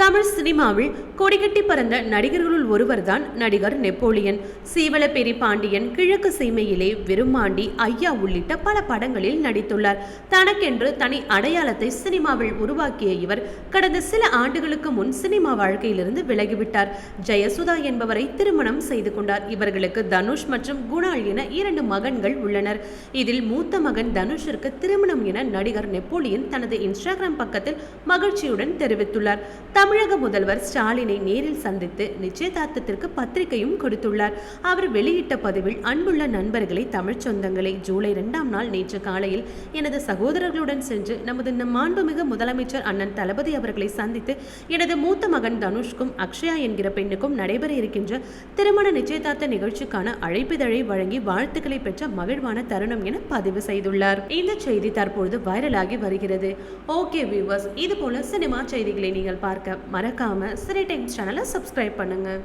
தமிழ் சினிமாவில் கொடிகட்டி பறந்த நடிகர்களுள் ஒருவர்தான் நடிகர் நெப்போலியன். சீவலப்பேரி பாண்டியன் கிழக்கு சீமையிலே விரும்மாண்டி ஐயா உள்ளிட்ட பல படங்களில் நடித்துள்ளார். தனக்கென்று தனி அடையாளத்தை சினிமாவில் உருவாக்கிய இவர் கடந்த சில ஆண்டுகளுக்கு முன் சினிமா வாழ்க்கையிலிருந்து விலகிவிட்டார். ஜெயசுதா என்பவரை திருமணம் செய்து கொண்டார். இவர்களுக்கு தனுஷ் மற்றும் குணால் என இரண்டு மகன்கள் உள்ளனர். இதில் மூத்த மகன் தனுஷிற்கு திருமணம் என நடிகர் நெப்போலியன் தனது இன்ஸ்டாகிராம் பக்கத்தில் மகிழ்ச்சியுடன் தெரிவித்துள்ளார். தமிழக முதல்வர் ஸ்டாலினை நேரில் சந்தித்து நிச்சயதார்த்தத்திற்கு பத்திரிகையும் கொடுத்துள்ளார். அவர் வெளியிட்ட பதிவில் அன்புள்ள நண்பர்களை தமிழ்ச் சொந்தங்களை ஜூலை இரண்டாம் நாள் நேற்று காலையில் எனது சகோதரர்களுடன் சென்று நமது நம் மாண்புமிகு முதலமைச்சர் அண்ணன் தளபதி அவர்களை சந்தித்து எனது மூத்த மகன் தனுஷ்கும் அக்ஷயா என்கிற பெண்ணுக்கும் நடைபெற இருக்கின்ற திருமண நிச்சயதார்த்த நிகழ்ச்சிக்கான அழைப்பிதழை வழங்கி வாழ்த்துக்களை பெற்ற மகிழ்வான தருணம் என பதிவு செய்துள்ளார். இந்த செய்தி தற்பொழுது வைரலாகி வருகிறது. ஓகே வியூவர்ஸ் இது போல சினிமா செய்திகளை நீங்கள் பார்க்க மறக்காமல் சினி டைம்ஸ் சேனலை சப்ஸ்கிரைப் பண்ணுங்கள்